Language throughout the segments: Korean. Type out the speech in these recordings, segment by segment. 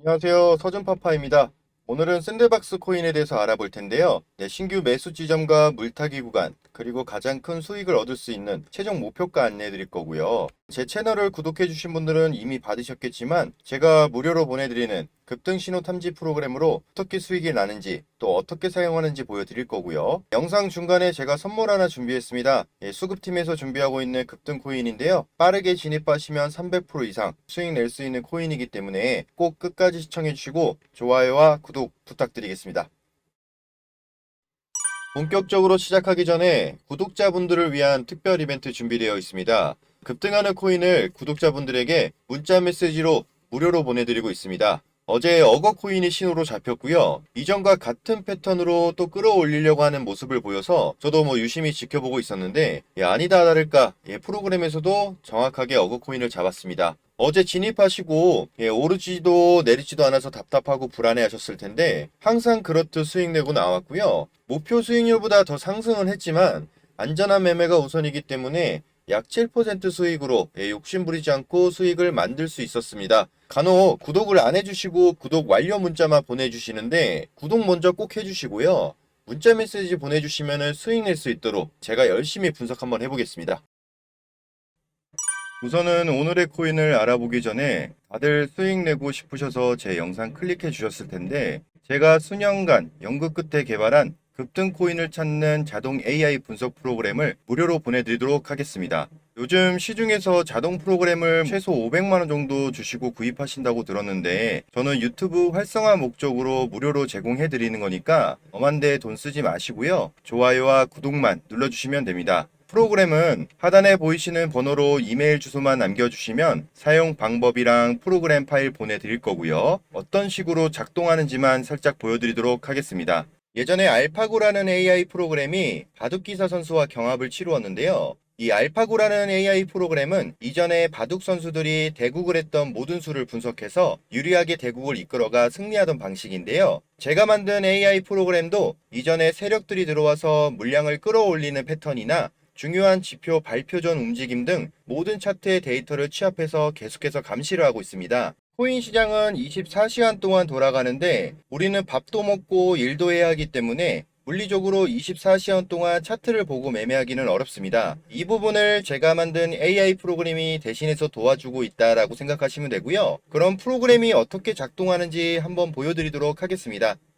안녕하세요. 서준파파입니다. 오늘은 샌드박스 코인에 대해서 알아볼 텐데요. 네, 신규 매수 지점과 물타기 구간, 그리고 가장 큰 수익을 얻을 수 있는 최종 목표가 안내해 드릴 거고요. 제 채널을 구독해 주신 분들은 이미 받으셨겠지만 제가 무료로 보내드리는 급등 신호 탐지 프로그램으로 어떻게 수익이 나는지 또 어떻게 사용하는지 보여드릴 거고요. 영상 중간에 제가 선물 하나 준비했습니다. 예, 수급팀에서 준비하고 있는 급등 코인인데요. 빠르게 진입하시면 300% 이상 수익 낼 수 있는 코인이기 때문에 꼭 끝까지 시청해 주시고 좋아요와 구독 부탁드리겠습니다. 본격적으로 시작하기 전에 구독자분들을 위한 특별 이벤트 준비되어 있습니다. 급등하는 코인을 구독자분들에게 문자 메시지로 무료로 보내드리고 있습니다. 어제 어거 코인이 신호로 잡혔고요. 이전과 같은 패턴으로 또 끌어올리려고 하는 모습을 보여서 저도 뭐 유심히 지켜보고 있었는데 예, 아니다 다를까 예, 프로그램에서도 정확하게 어거 코인을 잡았습니다. 어제 진입하시고 예, 오르지도 내리지도 않아서 답답하고 불안해하셨을 텐데 항상 그렇듯 수익 내고 나왔고요. 목표 수익률보다 더 상승은 했지만 안전한 매매가 우선이기 때문에 약 7% 수익으로 예, 욕심 부리지 않고 수익을 만들 수 있었습니다. 간혹 구독을 안 해주시고 구독 완료 문자만 보내주시는데 구독 먼저 꼭 해주시고요. 문자 메시지 보내주시면 수익 낼 수 있도록 제가 열심히 분석 한번 해보겠습니다. 우선은 오늘의 코인을 알아보기 전에 다들 수익 내고 싶으셔서 제 영상 클릭해 주셨을 텐데 제가 수년간 연구 끝에 개발한 급등 코인을 찾는 자동 AI 분석 프로그램을 무료로 보내드리도록 하겠습니다. 요즘 시중에서 자동 프로그램을 최소 500만원 정도 주시고 구입하신다고 들었는데 저는 유튜브 활성화 목적으로 무료로 제공해 드리는 거니까 엄한데 돈 쓰지 마시고요. 좋아요와 구독만 눌러주시면 됩니다. 프로그램은 하단에 보이시는 번호로 이메일 주소만 남겨주시면 사용 방법이랑 프로그램 파일 보내드릴 거고요. 어떤 식으로 작동하는지만 살짝 보여드리도록 하겠습니다. 예전에 알파고라는 AI 프로그램이 바둑기사 선수와 경합을 치루었는데요. 이 알파고라는 AI 프로그램은 이전에 바둑 선수들이 대국을 했던 모든 수를 분석해서 유리하게 대국을 이끌어가 승리하던 방식인데요. 제가 만든 AI 프로그램도 이전에 세력들이 들어와서 물량을 끌어올리는 패턴이나 중요한 지표 발표 전 움직임 등 모든 차트의 데이터를 취합해서 계속해서 감시를 하고 있습니다. 코인 시장은 24시간 동안 돌아가는데 우리는 밥도 먹고 일도 해야 하기 때문에 물리적으로 24시간 동안 차트를 보고 매매하기는 어렵습니다. 이 부분을 제가 만든 AI 프로그램이 대신해서 도와주고 있다라고 생각하시면 되고요. 그럼 프로그램이 어떻게 작동하는지 한번 보여드리도록 하겠습니다.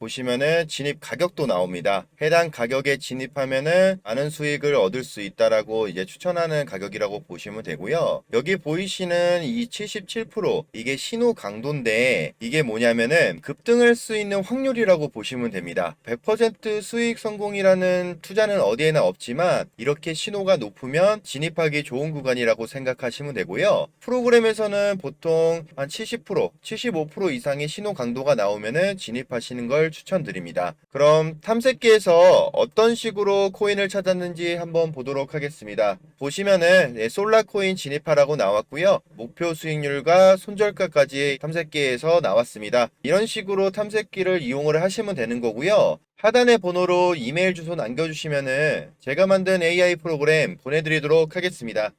보시면은 진입 가격도 나옵니다. 해당 가격에 진입하면은 많은 수익을 얻을 수 있다라고 이제 추천하는 가격이라고 보시면 되고요. 여기 보이시는 이 77% 이게 신호 강도인데 이게 뭐냐면은 급등할 수 있는 확률이라고 보시면 됩니다. 100% 수익 성공이라는 투자는 어디에나 없지만 이렇게 신호가 높으면 진입하기 좋은 구간이라고 생각하시면 되고요. 프로그램에서는 보통 한 70%, 75% 이상의 신호 강도가 나오면은 진입하시는 걸 추천드립니다. 그럼 탐색기에서 어떤 식으로 코인을 찾았는지 한번 보도록 하겠습니다. 보시면은 네, 솔라 코인 진입하라고 나왔고요. 목표 수익률과 손절가까지 탐색기에서 나왔습니다. 이런 식으로 탐색기를 이용을 하시면 되는 거고요. 하단의 번호로 이메일 주소 남겨주시면은 제가 만든 AI 프로그램 보내드리도록 하겠습니다.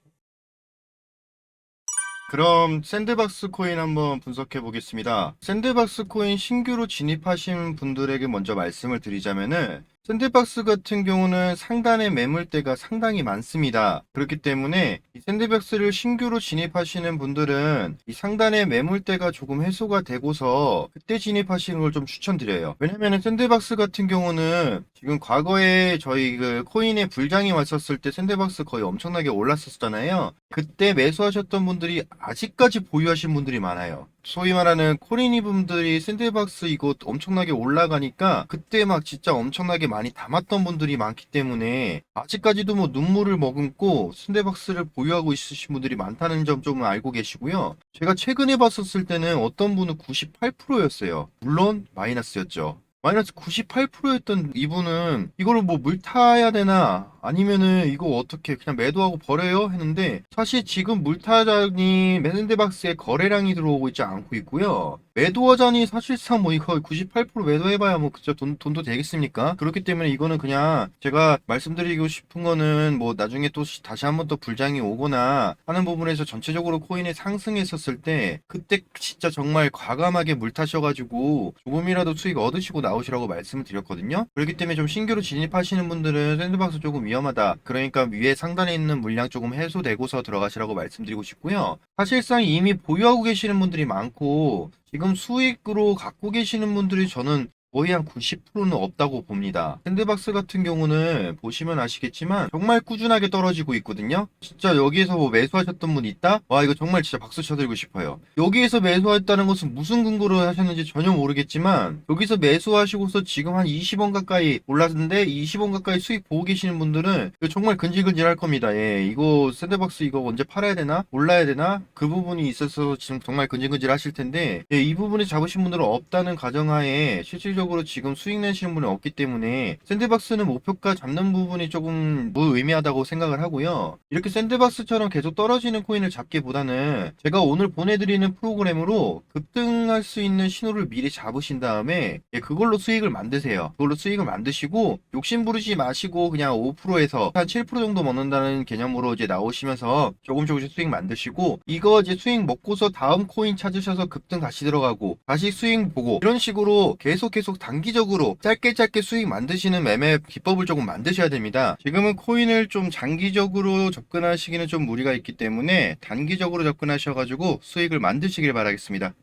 그럼 샌드박스 코인 한번 분석해 보겠습니다. 샌드박스 코인 신규로 진입하신 분들에게 먼저 말씀을 드리자면은 샌드박스 같은 경우는 상단의 매물대가 상당히 많습니다. 그렇기 때문에 이 샌드박스를 신규로 진입하시는 분들은 이 상단의 매물대가 조금 해소가 되고서 그때 진입하시는 걸 좀 추천드려요. 왜냐면은 샌드박스 같은 경우는 지금 과거에 저희 그 코인에 불장이 왔었을 때 샌드박스 거의 엄청나게 올랐었잖아요. 그때 매수하셨던 분들이 아직까지 보유하신 분들이 많아요. 소위 말하는 코리니 분들이 샌드박스 이거 엄청나게 올라가니까 그때 막 진짜 엄청나게 많이 담았던 분들이 많기 때문에 아직까지도 뭐 눈물을 머금고 샌드박스를 보유하고 있으신 분들이 많다는 점 좀 알고 계시고요. 제가 최근에 봤었을 때는 어떤 분은 98%였어요. 물론 마이너스였죠. 마이너스 98%였던 이분은 이거를 뭐 물 타야 되나 아니면은 이거 어떻게 그냥 매도하고 버려요 했는데 사실 지금 물타잔이 샌드박스에 거래량이 들어오고 있지 않고 있고요. 매도하잔이 사실상 뭐 이거 98% 매도해봐야 뭐 그저 돈, 돈도 되겠습니까? 그렇기 때문에 이거는 그냥 제가 말씀드리고 싶은 거는 뭐 나중에 또 시- 다시 한번 또 불장이 오거나 하는 부분에서 전체적으로 코인이 상승했었을 때 그때 진짜 정말 과감하게 물 타셔가지고 조금이라도 수익 얻으시고 나오시라고 말씀을 드렸거든요. 그렇기 때문에 좀 신규로 진입하시는 분들은 샌드박스 조금 위험하다. 그러니까 위에 상단에 있는 물량 조금 해소되고서 들어가시라고 말씀드리고 싶고요. 사실상 이미 보유하고 계시는 분들이 많고 지금 수익으로 갖고 계시는 분들이 저는 거의 한 90%는 없다고 봅니다. 샌드박스 같은 경우는 보시면 아시겠지만 정말 꾸준하게 떨어지고 있거든요. 진짜 여기에서 뭐 매수하셨던 분 있다? 와 이거 정말 진짜 박수 쳐드리고 싶어요. 여기에서 매수했다는 것은 무슨 근거로 하셨는지 전혀 모르겠지만 여기서 매수하시고서 지금 한 20원 가까이 올랐는데 20원 가까이 수익 보고 계시는 분들은 정말 근질근질 할 겁니다. 예, 이거 샌드박스 이거 언제 팔아야 되나? 올라야 되나? 그 부분이 있어서 지금 정말 근질근질 하실 텐데 예, 이 부분에 잡으신 분들은 없다는 가정하에 실질적으로 지금 수익 내시는 분이 없기 때문에 샌드박스는 목표가 잡는 부분이 조금 무의미하다고 생각을 하고요. 이렇게 샌드박스처럼 계속 떨어지는 코인을 잡기보다는 제가 오늘 보내드리는 프로그램으로 급등할 수 있는 신호를 미리 잡으신 다음에 예, 그걸로 수익을 만드세요. 그걸로 수익을 만드시고 욕심 부르지 마시고 그냥 5%에서 한 7% 정도 먹는다는 개념으로 이제 나오시면서 조금 조금씩 수익 만드시고 이거 이제 수익 먹고서 다음 코인 찾으셔서 급등 다시 들어가고 다시 수익 보고 이런 식으로 계속 계속 단기적으로 짧게 짧게 수익 만드시는 매매 기법을 조금 만드셔야 됩니다. 지금은 코인을 좀 장기적으로 접근하시기는 좀 무리가 있기 때문에 단기적으로 접근하셔가지고 수익을 만드시길 바라겠습니다.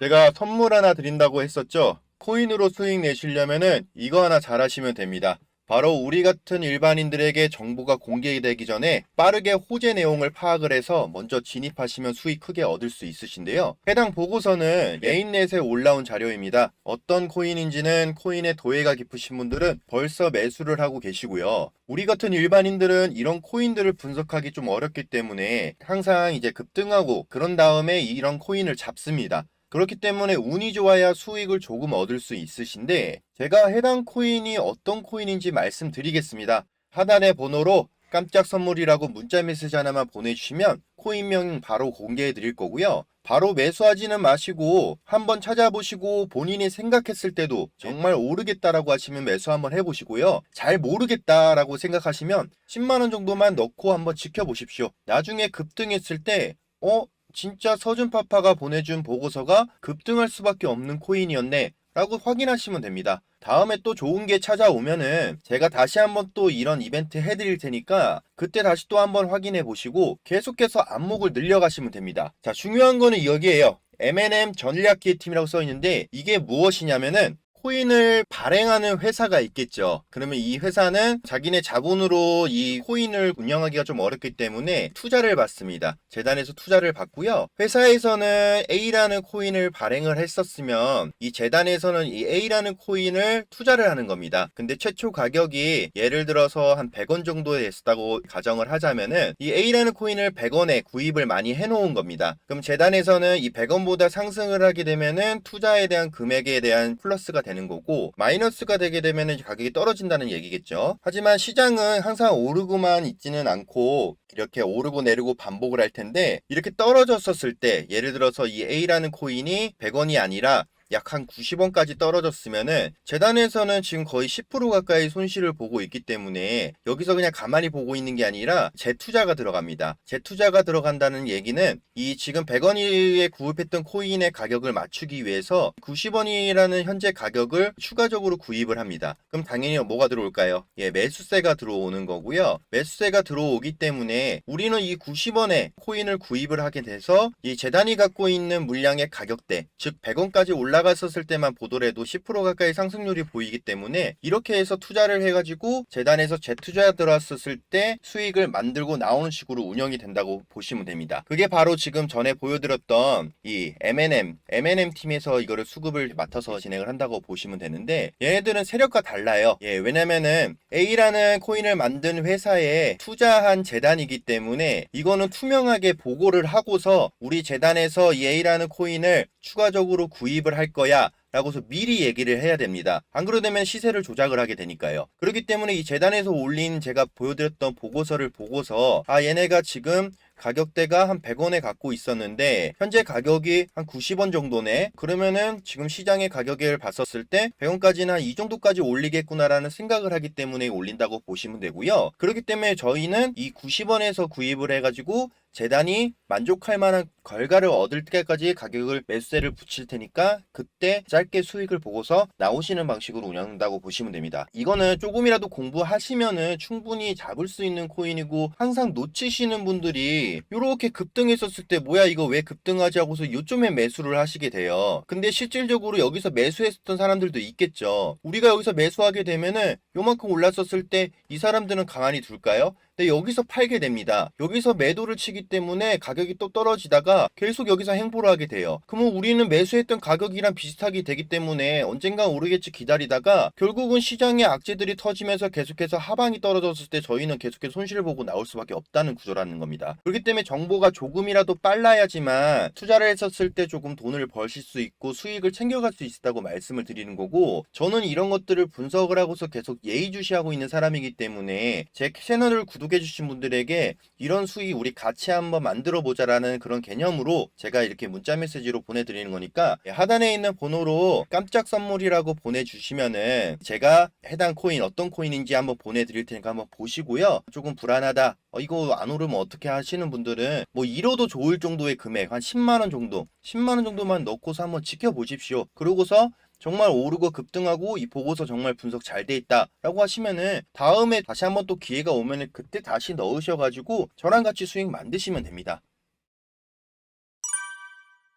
제가 선물 하나 드린다고 했었죠. 코인으로 수익 내시려면은 이거 하나 잘 하시면 됩니다. 바로 우리 같은 일반인들에게 정보가 공개되기 전에 빠르게 호재 내용을 파악을 해서 먼저 진입하시면 수익 크게 얻을 수 있으신데요. 해당 보고서는 메인넷에 올라온 자료입니다. 어떤 코인인지는 코인의 도예가 깊으신 분들은 벌써 매수를 하고 계시고요. 우리 같은 일반인들은 이런 코인들을 분석하기 좀 어렵기 때문에 항상 이제 급등하고 그런 다음에 이런 코인을 잡습니다. 그렇기 때문에 운이 좋아야 수익을 조금 얻을 수 있으신데 제가 해당 코인이 어떤 코인인지 말씀드리겠습니다. 하단의 번호로 깜짝 선물이라고 문자 메시지 하나만 보내주시면 코인명 바로 공개해 드릴 거고요. 바로 매수하지는 마시고 한번 찾아보시고 본인이 생각했을 때도 정말 오르겠다라고 하시면 매수 한번 해보시고요. 잘 모르겠다라고 생각하시면 10만원 정도만 넣고 한번 지켜보십시오. 나중에 급등했을 때, 어? 진짜 서준파파가 보내준 보고서가 급등할 수밖에 없는 코인이었네. 라고 확인하시면 됩니다. 다음에 또 좋은 게 찾아오면은 제가 다시 한번 또 이런 이벤트 해드릴 테니까 그때 다시 또 한번 확인해 보시고 계속해서 안목을 늘려가시면 됩니다. 자, 중요한 거는 여기에요. M&M 전략기획 팀이라고 써 있는데 이게 무엇이냐면은 코인을 발행하는 회사가 있겠죠. 그러면 이 회사는 자기네 자본으로 이 코인을 운영하기가 좀 어렵기 때문에 투자를 받습니다. 재단에서 투자를 받고요. 회사에서는 A라는 코인을 발행을 했었으면 이 재단에서는 이 A라는 코인을 투자를 하는 겁니다. 근데 최초 가격이 예를 들어서 한 100원 정도 됐다고 가정을 하자면은 이 A라는 코인을 100원에 구입을 많이 해놓은 겁니다. 그럼 재단에서는 이 100원보다 상승을 하게 되면은 투자에 대한 금액에 대한 플러스가 되는 거고 마이너스가 되게 되면은 가격이 떨어진다는 얘기겠죠. 하지만 시장은 항상 오르고만 있지는 않고 이렇게 오르고 내리고 반복을 할 텐데 이렇게 떨어졌었을 때 예를 들어서 이 A라는 코인이 100원이 아니라 약 한 90원까지 떨어졌으면은 재단에서는 지금 거의 10% 가까이 손실을 보고 있기 때문에 여기서 그냥 가만히 보고 있는 게 아니라 재투자가 들어갑니다. 재투자가 들어간다는 얘기는 이 지금 100원에 구입했던 코인의 가격을 맞추기 위해서 90원이라는 현재 가격을 추가적으로 구입을 합니다. 그럼 당연히 뭐가 들어올까요? 예, 매수세가 들어오는 거고요. 매수세가 들어오기 때문에 우리는 이 90원에 코인을 구입을 하게 돼서 이 재단이 갖고 있는 물량의 가격대, 즉 100원까지 올라 올라갔었을 때만 보더라도 10% 가까이 상승률이 보이기 때문에 이렇게 해서 투자를 해가지고 재단에서 재투자 들어왔었을 때 수익을 만들고 나오는 식으로 운영이 된다고 보시면 됩니다. 그게 바로 지금 전에 보여드렸던 이 M&M, M&M 팀에서 이거를 수급을 맡아서 진행을 한다고 보시면 되는데 얘네들은 세력과 달라요. 예, 왜냐면은 A라는 코인을 만든 회사에 투자한 재단이기 때문에 이거는 투명하게 보고를 하고서 우리 재단에서 이 A라는 코인을 추가적으로 구입을 할 거야. 라고서 미리 얘기를 해야 됩니다. 안 그러면 시세를 조작을 하게 되니까요. 그렇기 때문에 이 재단에서 올린 제가 보여드렸던 보고서를 보고서 아 얘네가 지금 가격대가 한 100원에 갖고 있었는데 현재 가격이 한 90원 정도네. 그러면은 지금 시장의 가격을 봤었을 때 100원까지는 한 이 정도까지 올리겠구나라는 생각을 하기 때문에 올린다고 보시면 되고요. 그렇기 때문에 저희는 이 90원에서 구입을 해가지고 재단이 만족할 만한 결과를 얻을 때까지 가격을 매수세를 붙일 테니까 그때 짧게 수익을 보고서 나오시는 방식으로 운영한다고 보시면 됩니다. 이거는 조금이라도 공부하시면은 충분히 잡을 수 있는 코인이고 항상 놓치시는 분들이 이렇게 급등했었을 때 뭐야 이거 왜 급등하지 하고서 요쯤에 매수를 하시게 돼요. 근데 실질적으로 여기서 매수했었던 사람들도 있겠죠. 우리가 여기서 매수하게 되면은 요만큼 올랐었을 때 이 사람들은 가만히 둘까요? 근데 여기서 팔게 됩니다. 여기서 매도를 치기 때문에 가격이 또 떨어지다가 계속 여기서 행보를 하게 돼요. 그러면 우리는 매수했던 가격이랑 비슷하게 되기 때문에 언젠가 오르겠지 기다리다가 결국은 시장의 악재들이 터지면서 계속해서 하방이 떨어졌을 때 저희는 계속해서 손실을 보고 나올 수밖에 없다는 구조라는 겁니다. 그렇기 때문에 정보가 조금이라도 빨라야지만 투자를 했었을 때 조금 돈을 벌실 수 있고 수익을 챙겨갈 수 있다고 말씀을 드리는 거고 저는 이런 것들을 분석을 하고서 계속 예의주시하고 있는 사람이기 때문에 제 채널을 구독 해주신 분들에게 이런 수익 우리 같이 한번 만들어 보자라는 그런 개념으로 제가 이렇게 문자 메시지로 보내드리는 거니까 하단에 있는 번호로 깜짝 선물이라고 보내주시면은 제가 해당 코인 어떤 코인인지 한번 보내드릴 테니까 한번 보시고요. 조금 불안하다. 어, 이거 안 오르면 어떻게 하시는 분들은 뭐 잃어도 좋을 정도의 금액 한 10만 원 정도, 10만 원 정도만 넣고서 한번 지켜보십시오. 그러고서 정말 오르고 급등하고 이 보고서 정말 분석 잘 돼 있다라고 하시면은 다음에 다시 한번 또 기회가 오면은 그때 다시 넣으셔가지고 저랑 같이 수익 만드시면 됩니다.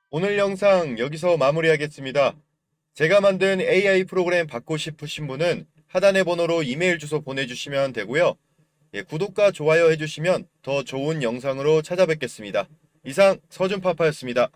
오늘 영상 여기서 마무리하겠습니다. 제가 만든 AI 프로그램 받고 싶으신 분은 하단의 번호로 이메일 주소 보내주시면 되고요. 예, 구독과 좋아요 해주시면 더 좋은 영상으로 찾아뵙겠습니다. 이상 서준파파였습니다.